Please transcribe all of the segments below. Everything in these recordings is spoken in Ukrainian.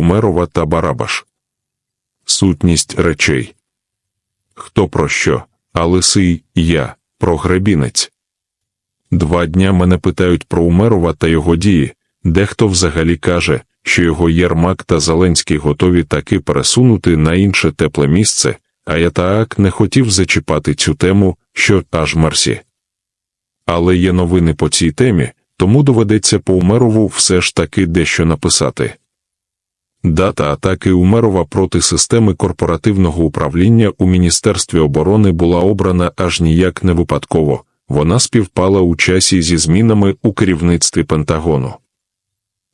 Умерова та Барабаш. Сутність речей. Хто про що, а лисий я, про гребінець. Два дня мене питають про Умерова та його дії, дехто взагалі каже, що його Єрмак та Зеленський готові таки пересунути на інше тепле місце, а я так не хотів зачіпати цю тему, що аж мерсі. Але є новини по цій темі, тому доведеться по Умерову все ж таки дещо написати. Дата атаки Умерова проти системи корпоративного управління у Міністерстві оборони була обрана аж ніяк не випадково, вона співпала у часі зі змінами у керівництві Пентагону.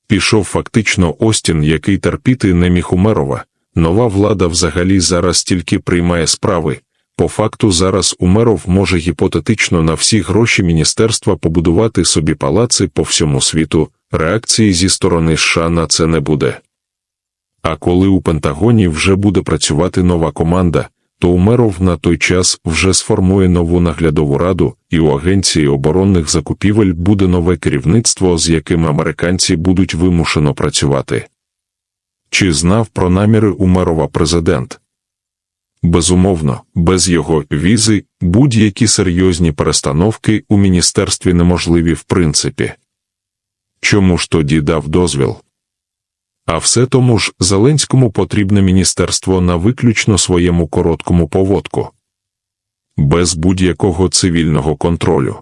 Пішов фактично Остін, який терпіти не міг Умерова. Нова влада взагалі зараз тільки приймає справи. По факту зараз Умеров може гіпотетично на всі гроші міністерства побудувати собі палаци по всьому світу, реакції зі сторони США на це не буде. А коли у Пентагоні вже буде працювати нова команда, то Умеров на той час вже сформує нову наглядову раду, і у Агенції оборонних закупівель буде нове керівництво, з яким американці будуть вимушено працювати. Чи знав про наміри Умерова президент? Безумовно, без його візи будь-які серйозні перестановки у міністерстві неможливі в принципі. Чому ж тоді дав дозвіл? А все тому ж Зеленському потрібне міністерство на виключно своєму короткому поводку, без будь-якого цивільного контролю.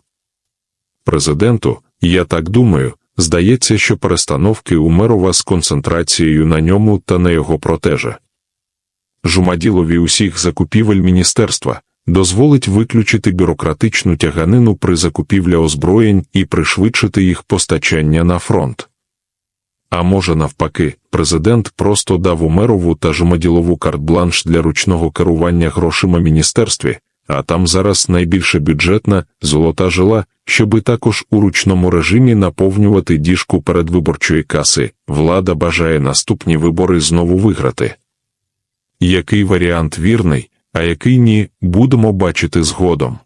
Президенту, я так думаю, здається, що перестановки Умерова з концентрацією на ньому та на його протеже. Жумаділові усіх закупівель міністерства дозволить виключити бюрократичну тяганину при закупівлі озброєнь і пришвидшити їх постачання на фронт. А може, навпаки, президент просто дав Умерову та Жумаділову карт-бланш для ручного керування грошима міністерстві, а там зараз найбільше бюджетна золота жила, щоби також у ручному режимі наповнювати діжку передвиборчої каси. Влада бажає наступні вибори знову виграти. Який варіант вірний, а який ні, будемо бачити згодом.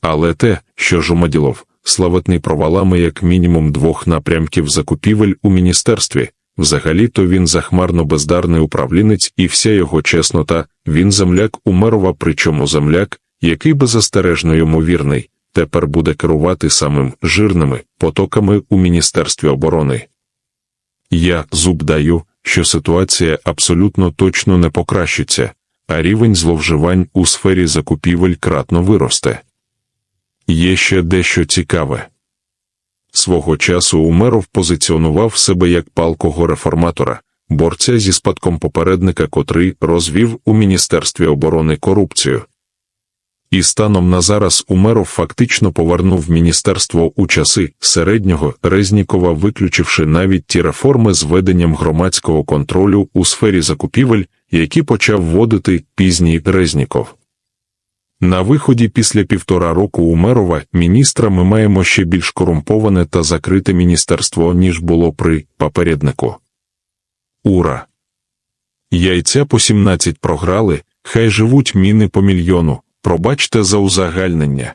Але те, що Жумаділов, славетний провалами як мінімум двох напрямків закупівель у міністерстві, взагалі-то він захмарно бездарний управлінець і вся його чеснота, він земляк Умерова, причому земляк, який беззастережно йому вірний, тепер буде керувати самим жирними потоками у Міністерстві оборони. Я зуб даю, що ситуація абсолютно точно не покращиться, а рівень зловживань у сфері закупівель кратно виросте. Є ще дещо цікаве. Свого часу Умеров позиціонував себе як палкого реформатора, борця зі спадком попередника, котрий розвів у Міністерстві оборони корупцію. І станом на зараз Умеров фактично повернув міністерство у часи середнього Резнікова, виключивши навіть ті реформи з веденням громадського контролю у сфері закупівель, які почав вводити пізній Резніков. На виході після півтора року Умерова міністра ми маємо ще більш корумповане та закрите міністерство, ніж було при попереднику. Ура! Яйця по 17 програли, хай живуть міни по мільйону. Пробачте за узагальнення.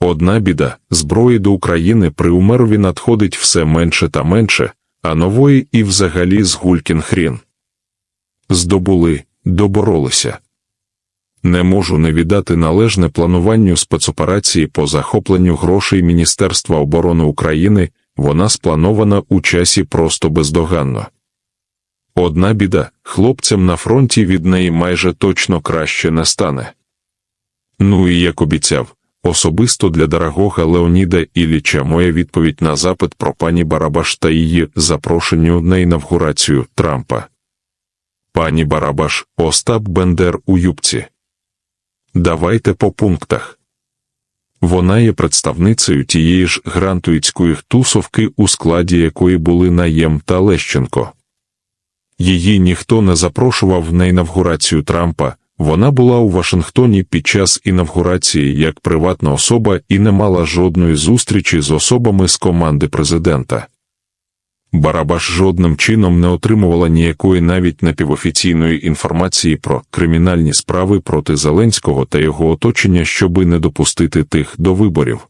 Одна біда зброї до України при Умерові надходить все менше та менше, а нової і взагалі згулькін хрін. Здобули, доборолися. Не можу не віддати належне плануванню спецоперації по захопленню грошей Міністерства оборони України, вона спланована у часі просто бездоганно. Одна біда, хлопцям на фронті від неї майже точно краще не стане. Ну і як обіцяв, особисто для дорогого Леоніда Ілліча моя відповідь на запит про пані Барабаш та її запрошенню на інавгурацію Трампа. Пані Барабаш, Остап Бендер у юбці. Давайте по пунктах. Вона є представницею тієї ж грантуїцької тусовки, у складі якої були Наєм та Лещенко. Її ніхто не запрошував на інавгурацію Трампа. Вона була у Вашингтоні під час інавгурації як приватна особа і не мала жодної зустрічі з особами з команди президента. Барабаш жодним чином не отримувала ніякої навіть напівофіційної інформації про кримінальні справи проти Зеленського та його оточення, щоби не допустити тих до виборів.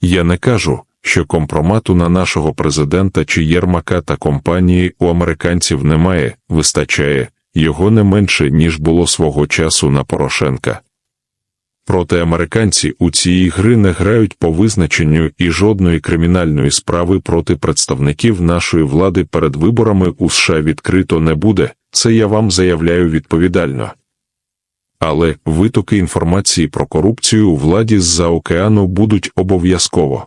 Я не кажу, що компромату на нашого президента чи Єрмака та компанії у американців немає, вистачає його не менше, ніж було свого часу на Порошенка. Проте американці у ці ігри не грають по визначенню і жодної кримінальної справи проти представників нашої влади перед виборами у США відкрито не буде, це я вам заявляю відповідально. Але витоки інформації про корупцію у владі з-за океану будуть обов'язково.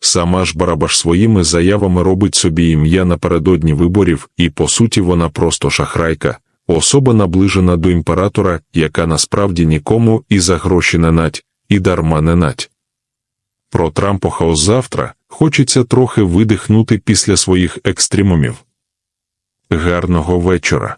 Сама ж Барабаш своїми заявами робить собі ім'я напередодні виборів, і по суті вона просто шахрайка, особа наближена до імператора, яка насправді нікому і за гроші не нать, і дарма не нать. Про Трампохаус завтра хочеться трохи видихнути після своїх екстремумів. Гарного вечора.